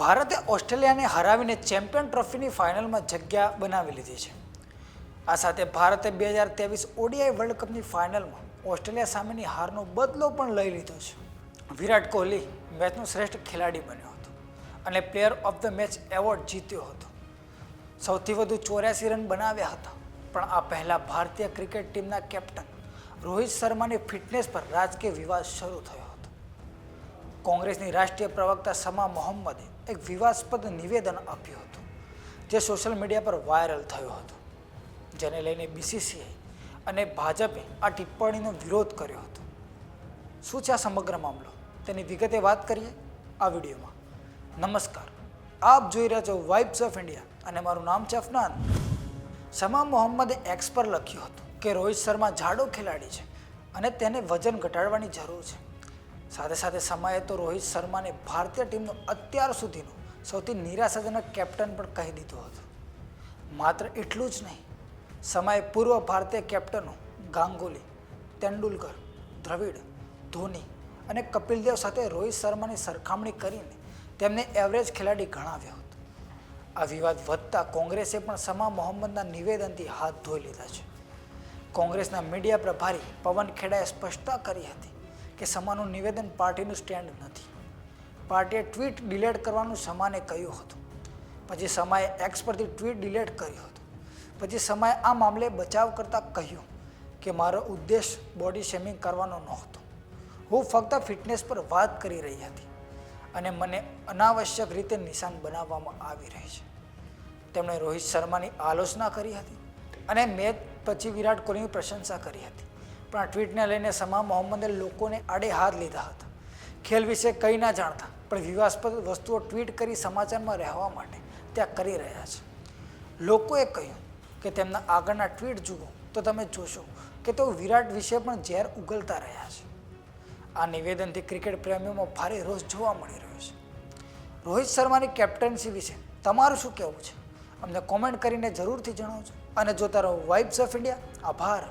ભારતે ઓસ્ટ્રેલિયાને હરાવીને ચેમ્પિયન ટ્રોફીની ફાઇનલમાં જગ્યા બનાવી લીધી છે. આ સાથે ભારતે બે હજાર ત્રેવીસ ઓડીઆઈ વર્લ્ડ કપની ફાઇનલમાં ઓસ્ટ્રેલિયા સામેની હારનો બદલો પણ લઈ લીધો છે. વિરાટ કોહલી મેચનો શ્રેષ્ઠ ખેલાડી બન્યો હતો અને player of the match award જીત્યો હતો. સૌથી વધુ ચોર્યાસી રન બનાવ્યા હતા, પણ આ પહેલાં ભારતીય ક્રિકેટ ટીમના કેપ્ટન રોહિત શર્માની ફિટનેસ પર રાજકીય વિવાદ શરૂ થયો. કોંગ્રેસની રાષ્ટ્રીય પ્રવક્તા સમા મોહમ્મદે એક વિવાદાસ્પદ નિવેદન આપ્યું હતું, જે સોશિયલ મીડિયા પર વાયરલ થયું હતું, જેને લઈને બીસીસીઆઈ અને ભાજપે આ ટિપ્પણીનો વિરોધ કર્યો હતો. શું છે આ સમગ્ર મામલો? તેની વિગતે વાત કરીએ આ વિડીયોમાં. નમસ્કાર. આપ જોઈ રહ્યા છો વાઇબ્સ ઓફ ઇન્ડિયા અને મારું નામ છે અફનાન. સમા મોહમ્મદે એક્સ પર લખ્યું હતું કે રોહિત શર્મા જાડો ખેલાડી છે અને તેને વજન ઘટાડવાની જરૂર છે. સાથે સાથે સમયે તો રોહિત શર્માને ભારતીય ટીમનો અત્યાર સુધીનો સૌથી નિરાશાજનક કેપ્ટન પણ કહી દીધો હતો. માત્ર એટલું જ નહીં, સમયે પૂર્વ ભારતીય કેપ્ટનો ગાંગુલી, તેંડુલકર, દ્રવિડ, ધોની અને કપિલ દેવ સાથે રોહિત શર્માની સરખામણી કરીને તેમને એવરેજ ખેલાડી ગણાવ્યો હતો. આ વિવાદ વધતા કોંગ્રેસે પણ સમા મોહમ્મદના નિવેદનથી હાથ ધોઈ લીધા છે. કોંગ્રેસના મીડિયા પ્રભારી પવન ખેડાએ સ્પષ્ટતા કરી હતી કે સમાનું નિવેદન પાર્ટીનું સ્ટેન્ડ નથી. પાર્ટીએ ટ્વીટ ડિલેટ કરવાનું સમાને કહ્યું હતું. પછી સમાએ એક્સ પરથી ટ્વીટ ડિલેટ કર્યું હતું. પછી સમાએ આ મામલે બચાવ કરતાં કહ્યું કે મારો ઉદ્દેશ બોડી શેમિંગ કરવાનો નહોતો. હું ફક્ત ફિટનેસ પર વાત કરી રહી હતી અને મને અનાવશ્યક રીતે નિશાન બનાવવામાં આવી રહી છે. તેમણે રોહિત શર્માની આલોચના કરી હતી અને મેચ પછી વિરાટ કોહલીની પ્રશંસા કરી હતી. પણ આ ટ્વીટને લઈને સમા મોહમ્મદે લોકોને આડે હાથ લીધા હતા. ખેલ વિશે કંઈ ના જાણતા, પણ વિવાસ્પદ વસ્તુઓ ટ્વીટ કરી સમાચારમાં રહેવા માટે ત્યાં કરી રહ્યા છે. લોકોએ કહ્યું કે તેમના આગળના ટ્વીટ જુઓ તો તમે જોશો કે તેઓ વિરાટ વિશે પણ ઝેર ઉગલતા રહ્યા છે. આ નિવેદનથી ક્રિકેટ પ્રેમીઓમાં ભારે રોષ જોવા મળી રહ્યો છે. રોહિત શર્માની કેપ્ટનસી વિશે તમારું શું કહેવું છે? અમને કોમેન્ટ કરીને જરૂરથી જણાવજો. અને જોતા રહો વાઇબ્સ ઓફ ઇન્ડિયા આભાર.